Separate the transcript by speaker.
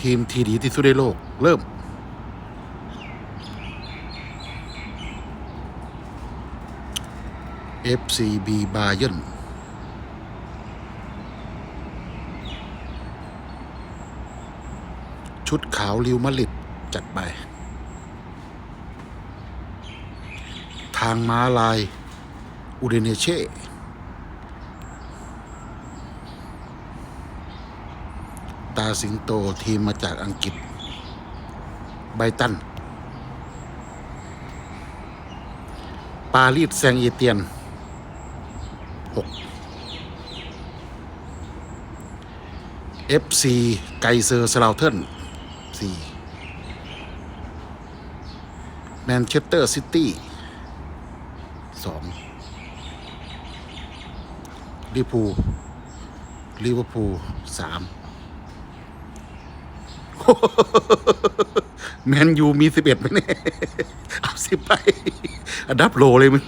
Speaker 1: ทีมที่ดีที่สุดในโลก เริ่ม FCB บาเยนชุดขาวริวมาดริดจัดไป ทางม้าลายอูเดเนเช่ ตาสิงโตทีมมาจากอังกฤษ ไบตัน ปารีสแซงต์เอเตียน 6 FC ไกเซอร์สลาวเทิร์น4แมนเชสเตอร์ซิตี้2ลิพูลลิเวอร์พูลสาม แมนยูมีสิบเอ็ดไหมเนี่ย เอาสิบไป อันดับโลเลยมึง